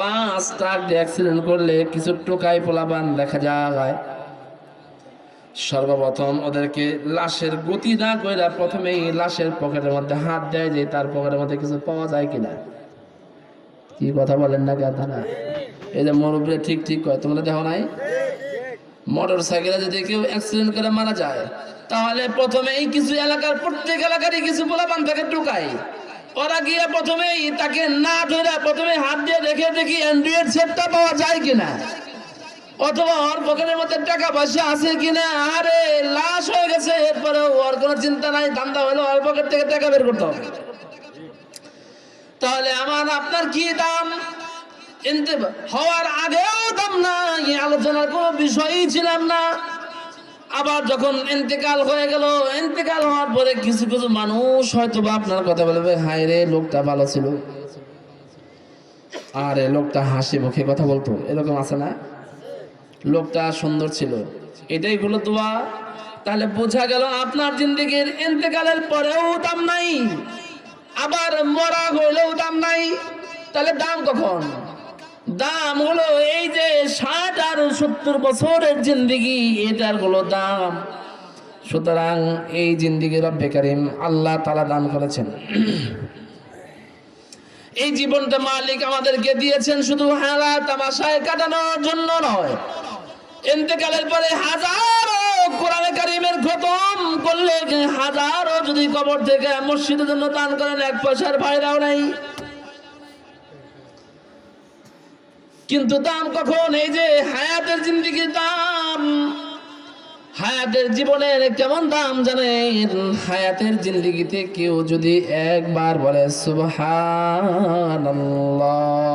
বাস, truck দিয়ে accident করলে কিছু টোকাই পোলাবান দেখা যায়। সর্বপ্রথম ওদেরকে লাশের গতি না কইরা প্রথমেই লাশের পকেটের মধ্যে হাত দেয় যে তার পকেটের মধ্যে কিছু পাওয়া যায় কিনা। কি কথা বলেন না কেন না এই যে মুরব্বী ঠিক ঠিক কয়, তোমরা দেখো নাই? মোটর সাইকেলে যদি কেউ অ্যাক্সিডেন্ট করে মারা যায়, তাহলে প্রথমেই কিছু এলাকার, প্রত্যেক এলাকারই কিছু পোলাপান তাকে ঢুকায় ওরা গিয়ে প্রথমেই তাকে না ধরে প্রথমে হাত দিয়ে দেখে দেখি অ্যান্ড্রয়েড সেটটা পাওয়া যায় কিনা। অথবা ওর পকেটের মধ্যে টাকা পয়সা আছে কিনা। আরে, লাশ হয়ে গেছে। এরপরে ওর কোনো চিন্তা নাই, ধান্দা হলো, ওর পকেট থেকে টাকা বের করতে হবে। তাহলে আমার আপনার কি দাম? হওয়ার আগেও দাম না আলোচনার কোনো বিষয়ই ছিলাম না। আবার যখন ইন্তেকাল হয়ে গেল, ইন্তেকাল হওয়ার পরে কিছু কিছু মানুষ হয়তো বা আপনার কথা বলবে, হায় রে, লোকটা ভালো ছিল। আরে, লোকটা হাসি মুখে কথা বলতো, এরকম আছে না? লোকটা সুন্দর ছিল। এটাই হলো দোয়া। তাহলে বোঝা গেল আপনার জিন্দিগির ইন্তেকালের পরেও দাম নাই, আবার মরা হইলেও দাম নাই। তাহলে দাম কখন? দাম হলো এই যে ষাট সত্তর বছরের জিন্দিগি, এটার হলো দাম। সুতরাং এই জিন্দিগি রব্বে কারিম আল্লাহ তালা দান করেছেন। এই জীবনটা মালিক আমাদেরকে দিয়েছেন শুধু হেলা তামাশায় কাটানোর জন্য নয়। এতেকালের পরে হাজারো কোরআনে কারিমের খতম করলে হাজারো যদি কবর থেকে মসজিদের জন্য দান করেন, এক পয়সার ভাইরাও নাই। কিন্তু দাম কখন? এই যে হায়াতের জিন্দিগির দাম। হায়াতের জীবনের কেমন দাম জানেন? হায়াতের জিন্দিগিতে কেউ যদি একবার বলে, সুবহানাল্লাহ।